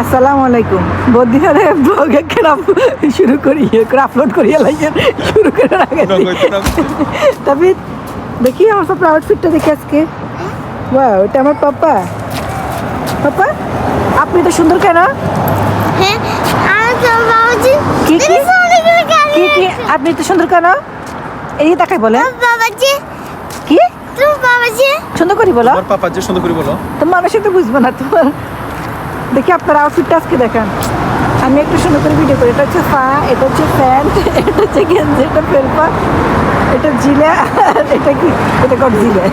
আসসালামু আলাইকুম। বদিহারে ব্লগে ক্রাফ শুরু করি করে আপলোড করিয়া লাগে শুরু করে রাখে তবে দেখি। আমার সব আউটফিটটা দেখি আজকে। ওয়াও এটা আমার পাপা পাপা আপনি তো সুন্দর কেন? হ্যাঁ কি, কি? করে কি কি? আপনি তো সুন্দর কেন? এই তাকাই বলে বাবাজি কি? তুমি বাবাজি। সুন্দর করি বলো। তোমার পাপা যে সুন্দর করে বলো। তো মানুষে তো বুঝব না তোমার। দেখি আপনার আউটফিটটা আজকে দেখেন। আমি একটু সুন্দর করে ভিডিও করি। এটা হচ্ছে ফা, এটা হচ্ছে প্যান্ট, এটা হচ্ছে গেঞ্জি, এটা ফেলপা এটা জিলে এটা কি? এটা কট জিলে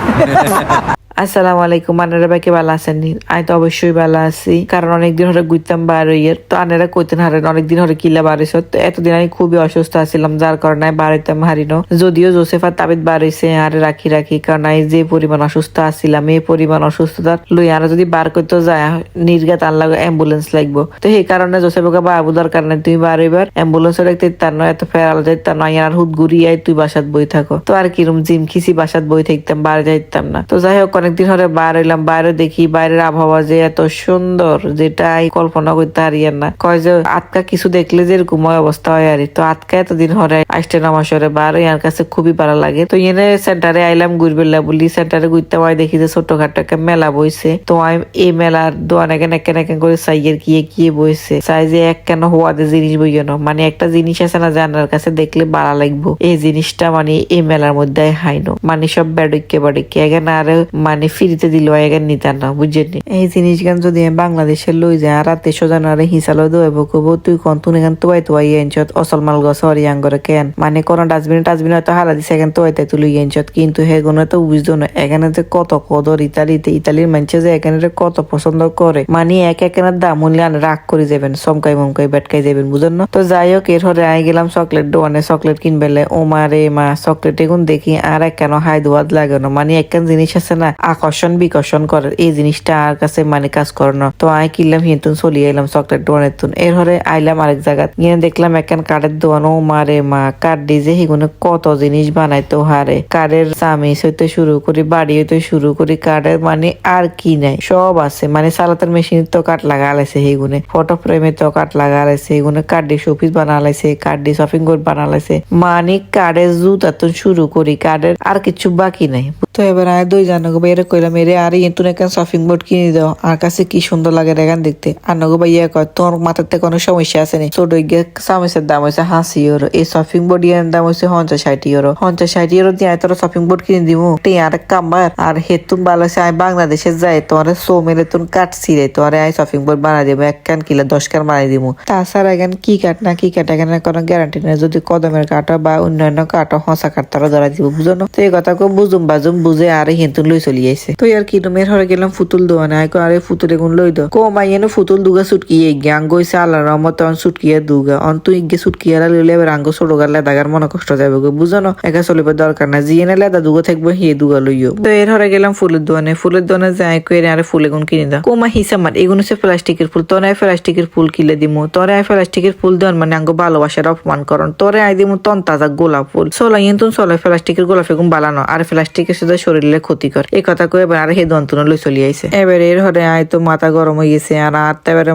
আসসালামু আলাইকুম আনারা বাকি ভালো আছেন? নি আমি তো অবশ্যই ভালো আছি। কারণ অনেকদিন হরে গুইতাম বার হইয়ের তো আনারা কইতেন হারেন অনেকদিন হরে কিলা বার তো এতদিন আমি খুবই অসুস্থ আছিলাম, যার কারণে বার হইতাম হারিনো যদিও জোসেফা তাবিদ হইছে আরে রাখি রাখি, কারণ আমি যে পরিমাণ অসুস্থ আছিলাম, এই পরিমাণ অসুস্থতা লই আর যদি বার করতে যায় নির্গাত আনলাগ অ্যাম্বুলেন্স লাগবো। তো সেই কারণে জোসেফকে বাবু দরকার নাই তুই বার হইবার অ্যাম্বুলেন্স দেখতে তার নয়, এত ফেরাল যাইতে নয়, আর হুদ ঘুরিয়াই তুই বাসাত বই থাকো। তো আর কিরম জিম খিসি বাসাত বই থাকতাম, বার যাইতাম না। তো যাই হোক অনেকদিন ধরে বার হইলাম বাইরে দেখি বাইরের আবহাওয়া যে এত সুন্দর যেটা আমি কল্পনা করতে পারি আর না। কয় যে আটকা কিছু দেখলে যে এরকম অবস্থা হয় আর। তো আটকা এতদিন হরে আসতে নামাসরে বার ইয়ার কাছে খুবই ভালো লাগে। তো এনে সেন্টারে আইলাম ঘুরবেলা বলি সেন্টারে ঘুরতে হয় দেখি যে ছোটখাটো একটা মেলা বইছে। তো আমি এই মেলার দোয়ান একেন একেন একেন করে সাইয়ের কিয়ে কিয়ে বইছে। চাই যে এক কেন হওয়া দে জিনিস বইয় না। মানে একটা জিনিস আছে না জানার কাছে দেখলে ভালো লাগবো। এই জিনিসটা মানে এই মেলার মধ্যে হাইনো। মানে সব বেডকে বেডকে এখানে আর মানে ফ্রিতে দিল এখানে নিতাম না, বুঝছেন এই জিনিস গান যদি বাংলাদেশে লই যায় আর রাতে সোজান আর হিসালো দেবো কব তুই কন তুই গান তোয়াই তোয়াই এনচত অসল মাল গছ হরি আঙ্গরে কেন? মানে কোন ডাস্টবিন, টাস্টবিন হয়তো হালা দিছে, এখানে তোয়াই তাই তুই এনচত কিন্তু হে গুণ তো বুঝতো না, এখানে যে কত কদর ইতালিতে, ইতালির মানুষে যে এখানে কত পছন্দ করে মানে এক একের দাম মূল্য আন রাগ করে যাবেন সমকাই মমকাই বেটকাই যাবেন, বুঝেন না? তো যাই হোক এর হরে আই গেলাম চকলেট দোকানে, চকলেট কিনবেলে, ও মা রে মা, চকলেট এগুন দেখি, আর এক কেন হাই দোয়াদ লাগে না। মানে একখান জিনিস আছে না আকর্ষণ, বিকর্ষণ করে। এই জিনিসটা আর কাছে মানে কাজ করে না। তো আই কিনলাম, হিন্তুন চলি আইলাম চকলেট দোকানের তুন এর হরে আইলাম আরেক জায়গা গিয়ে দেখলাম একখান কাঠের দোকান। ও মা কাঠ ডিজে হিগুনে কত জিনিস বানাইতো, হারে। কাঠের চামিচ হইতে শুরু করি, বাড়ি হইতে শুরু করি, কাঠের মানে আর কি নাই, সব আছে। মানে সালাতের মেশিন তো কাঠ লাগা লাইছে সেইগুনে ফটো ফ্রেমে তো কাঠ লাগা লাইছে এইগুনে কাঠ দিয়ে শোপিস বানা লাইছে কাঠ দিয়ে শপিং বোর্ড বানা লাইছে মানে কাঠের জুতা তো শুরু করি, কাঠের আর কিছু বাকি নাই। তো এবার আয় দুই জানো বেরে কইলাম এরে আরে ইন্তুন এখান শপিং বোর্ড কিনে দাও। আর কাছে কি সুন্দর লাগে এখান দেখতে। আর নগো ভাইয়া কয়, তোর মাথাতে কোনো সমস্যা আছে নি? ছোট চামিচের দাম হয়েছে হাসি ইউরো এই শপিং বোর্ড ইয়ার দাম হয়েছে পঞ্চাশ ষাট ইউরো পঞ্চাশ ষাট ইউরো দিয়ে তোর শপিং বোর্ড কিনে দিব আর কাম্বার আর হেতুন ভালো আছে, আয় বাংলাদেশে যাই। তোমার সো মেরে তুন কাট ছিঁড়ে তোমার আয় শপিং বোর্ড বানাই দিব এক কান কিলো দশ কান বানাই দিব তাছাড়া এখানে কি কাঠ না কি কাঠ এখানে কোনো গ্যারান্টি নেই। যদি কদমের কাঠা বা অন্যান্য কাঠা হসা কাঠ তারা ধরা দিব বুঝো না? তো এই কথা বুঝুম বাজুম, বুঝে আর হিন্তুন লই চলি। আইছে তো আর কি মেয়ের হরে গেলাম ফুতুল দোয়ানে আয় কো আরে ফুতুল এগুন লই দো। কো মাইয়েনো ফুতুল দুগা সুটকিয়ে গ্যাং। গইছে আল্লাহ রহমত অন সুটকিয়ে দুগা। অন তুই ইগে সুটকিয়ে লইলে এবার আঙ্গ ছোট গালে দাগার মনে কষ্ট যাবে গো। বুঝো না, একা চলিবে দরকার না জিয়ে নেলে দা দুগা থাকব হিয়ে দুগা লইও তো এর হরে গেলাম ফুলের দোয়ানে ফুলের দোয়ানে যাই কই আরে ফুল এগুন কিনে দাও। কোমা হিসাব মার এগুন প্লাস্টিকের ফুল। তোরে আয় প্লাস্টিকের ফুল কিলে দিমু। তোরে আয় প্লাস্টিকের ফুল দেওয়ান মানে আঙ্গ ভালোবাসার অপমান করন তোরে আয় দিমু তন তাজা গোলাপ ফুল। সোলা ইন্তুন সোলা প্লাস্টিকের গোলাপ এগুন বালানো আর প্লাস্টিকের সাথে শরীরে ক্ষতিকর এই কথা এবার আর হে দন্তন লই চলি আইছে। এবার এর হরে আয় তো মাথা গরম হয়ে গেছে, আর আর তো এবারে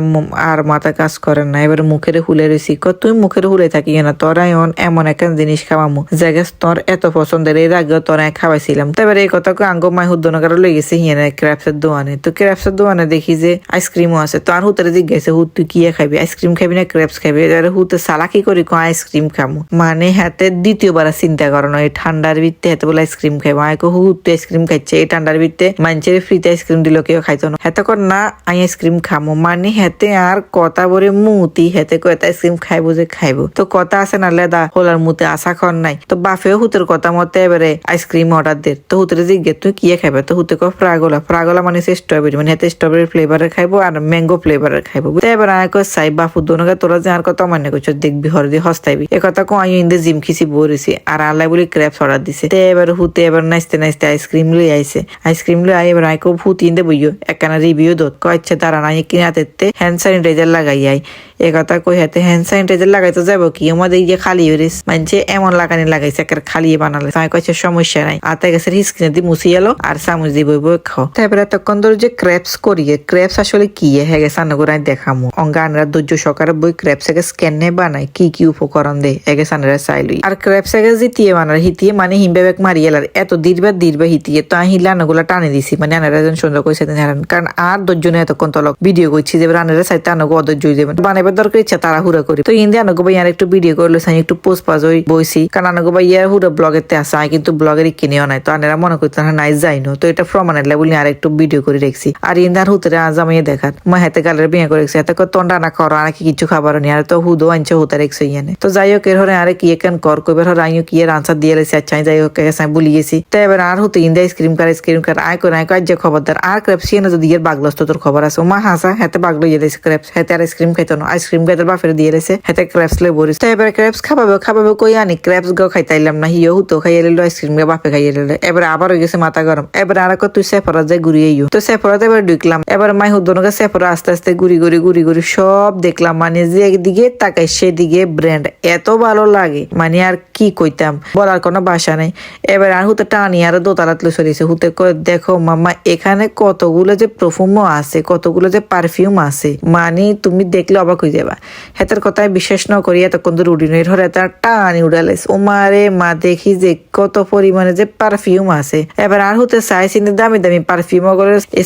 আর মাথা কাজ করে না। এবারে মুখের হুলে রয়েছি ক তুই মুখের হুলে থাকি না তোরাই অন এমন একটা জিনিস খাওয়ামু জায়গা তোর এত পছন্দের, এর আগে তোরাই খাওয়াইছিলাম। তো এবারে এই কথা আঙ্গ মাই হুদ্দনকার লই গেছে হিয়ানে ক্র্যাপসের দোকানে তো ক্র্যাপসের দোকানে দেখি যে আইসক্রিমও আছে। তো আর হুতারে জিজ্ঞাসা, হুত, তুই কি খাবি আইসক্রিম খাবি না ক্র্যাপস খাবি এবারে হুতে সালাকি করি কো আইসক্রিম খামু? মানে হাতে দ্বিতীয়বার চিন্তা করো না, এই ঠান্ডার ভিত্তে হাতে বলে আইসক্রিম খাইবো। আয় কো, হুত আইসক্রিম খাইছে এই ঠান্ডার ভিত্তে মানুষের ফ্রিতে আইসক্রিম দিল কেউ খাইতো না হেতে কর না আই আইসক্রিম খামো মানে হেতে আর কথা বলে মুতি হেতে কয় আইসক্রিম খাইবো যে খাইবো তো কথা আছে না লেদা হোলার মুতে আশা কর নাই তো বাফেও হুতের কথা মতে এবারে আইসক্রিম অর্ডার দে তো হুতের জিজ্ঞে তুই কি খাইবে তো হুতে কয় ফ্রাগোলা ফ্রাগোলা মানে সে স্ট্রবেরি মানে হেতে স্ট্রবেরি ফ্লেভারের খাইবো আর ম্যাঙ্গো ফ্লেভারের খাইবো তো এবার আয় কয় সাই বাফু দোনকে তোরা যে আর কথা মান্য করছ দেখবি হর দিয়ে হস্তাইবি এ কথা কো আই ইন্দে জিম খিসি বরিছি আর আল্লাহ বলি ক্র্যাপস অর্ডার দিছে তো এবার হুতে এবার নাচতে নাচতে আইসক্রিম লই আইছে আইসক্রিম লো আই, এবার আই খুব ফুতিন দে বইও একখানা রিভিউ দত। কয়েছে তারা নাই কিনা তেতে হ্যান্ড স্যানিটাইজার লাগাই আই। এ কথা কই হাতে হ্যান্ড স্যানিটাইজার লাগাইতে যাব কি? আমাদের ইয়ে খালি হইরিস মানছে এমন লাগানি লাগাইছে একের খালি বানালে। তাই কয়েছে সমস্যা নাই। আর তাই গেছে হিসকিনে দি মুছি এলো আর চামচ দি বই খাও তারপরে এতক্ষণ ধরে যে ক্রেপস করিয়ে ক্রেপস আসলে কি? হ্যাঁ গেছে আনগোরাই দেখামু। অঙ্গানরা ধৈর্য সকারে বই ক্রেপস এগে স্ক্যান নে বানায়, কি কি উপকরণ দে? এগে সানরা চাইলই আর ক্রেপস এগে জিতিয়ে বানার হিতিয়ে মানে হিমবে বেগ মারিয়ে লার এত দীর্বা দীর্বা হিতিয়ে তো আমি লানাগুলা টানে দিছি মানে আনারা যেন সুন্দর কইছে কারণ আর দশজনে এতক্ষণ তলক। ভিডিও করছি যে আনারা সাইতে আনগো অধৈর্য যাবেন। বানাইবার দরকার ইচ্ছা তারা হুরা করি। তো ইন্দি আনগো ভাই আর একটু ভিডিও করল সাই একটু পোস্ট পাজ হই বইছি। কারণ আনগো ভাই ইয়ার হুরা ব্লগের তে আসা আমি কিন্তু ব্লগের কিনেও নাই। তো আনারা মনে করতে না, নাই যাইনো। তো এটা প্রমাণের লেবুল আর একটু ভিডিও করে রেখছি। আর ইন্দার হুতরে আজ আমি দেখাত মা হাতে গালের বিয়ে করে রেখছি এত তন্ডা না করো আর কি কিছু খাবার নি আর তো হুদো আনছে, হুতা রেখছে ইয়ানে। তো যাই হোক, এর হরে আরে কি এখান কর, কইবার হরে আইও কি এর আনসার দিয়ে লেছি আচ্ছা যাই হোক, এসে ভুলি গেছি। তো এবার আর হতে ইন্দা আইসক্রিম কার আইসক্রিম কার, আয় করে, আয় কয় যে খবরদার। আর ক্রেপস না যদি এর বাগলস্ত তোর খবর আছে মা হাসা, হাতে বাগলো ইয়ে দিয়েছে ক্রেপস হাতে আর আইসক্রিম খাইতো না। আইসক্রিম খাইতে বাফের দিয়ে রেছে হাতে ক্রেপস লে বরিস তো এবার ক্রেপস খাবাবে খাবাবে কই আনি? ক্রেপস গো খাইতাইলাম না হিও হুতো খাইয়ে লিলো আইসক্রিম গে বাপে খাইয়ে লিলো এবার আবার হয়ে গেছে মাথা গরম। এবার আর তুই সেফরা যায় ঘুরিয়ে ইউ তো সেফরাতে এবার ঢুকলাম। এবার মাই হুদনকে সেফরা আস্তে আস্তে ঘুরি ঘুরি ঘুরি ঘুরি সব দেখলাম। মানে যে একদিকে তাকাই সেদিকে ব্র্যান্ড। এত ভালো লাগে। মানে আর কি কইতাম? বলার কোনো ভাষা নেই। এবার আর হুতে টানি আর দোতলাত লই সরিয়েছে হুতে কয়, দেখো মামা এখানে কতগুলো যে পারফিউমও আছে কতগুলো যে পারফিউম আছে। মানে তুমি দেখলে অবাক হয়ে যাবা হেতার কথায় বিশ্বাস ন করি এতক্ষণ উড়ি নই হরে তার টানি উড়ালাইছে ও মারে মা, দেখি যে কত পরিমাণে যে পারফিউম আছে। এবার আর হতে চাই চিনি দামি দামি perfume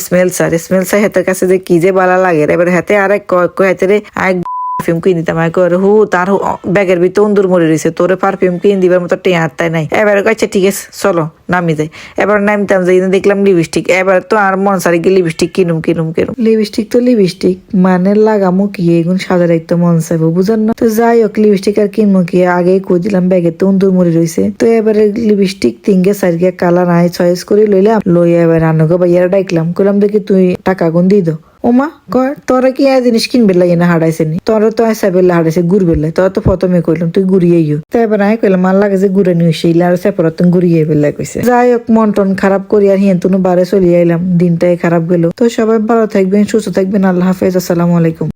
smell sir smell sir হেতার কাছে যে কি যে বালা লাগে এবার হেতে আর এক হাতে আরেক পারফিউম কিনে দিতাম হু, তার ব্যাগের ভিতরে উন্দুর মরে রয়েছে, তোরে পারফিউম কিনে দিবার মতো টেঁ হাতটাই নাই। এবার আচ্ছা ঠিক আছে, চলো, নামি যাই। এবার নামতাম যাই দেখলাম লিপস্টিক এবার তো আর মন সারি গিয়ে লিপস্টিক কিনুম কিনুম কিনুম। লিপস্টিক তো লিপস্টিক মানে লাগামো কি, এগুন সাদা রাখতে মন চাইব বুঝার না? তো যাই হোক লিপস্টিক আর কিনবো কি, আগেই কই দিলাম ব্যাগের তো উন্দুর মরে রয়েছে। তো এবারে লিপস্টিক তিনগে, চারগে, কালার আই চয়েস করে লইলাম, লইয়া এবার রান্নাকে বাইয়ারা ডাইকলাম কইলাম, দেখি তুই টাকা গুন দিয়ে দাও। ওমা, কয়, তোরা কি আয় জিনিস কিনবে লাগে না হারাইছে নি? তোরা তো আইসা বেলা হারাইছে গুড় বেলা তোরা তো প্রথমে কইলাম, তুই ঘুরিয়ে ইউ তারপর এবার আমি কইলাম, মার লাগে যে ঘুরে নিয়ে এসে আর সেপর তুমি ঘুরিয়ে বেলা কইছে। যাই হোক, মন টন খারাপ করি আর হিয়ান তুনু বারে চলিয়ে আইলাম। দিনটাই খারাপ গেল। তো সবাই ভালো থাকবেন, সুস্থ থাকবেন। আল্লাহ হাফেজ। আসসালামু আলাইকুম।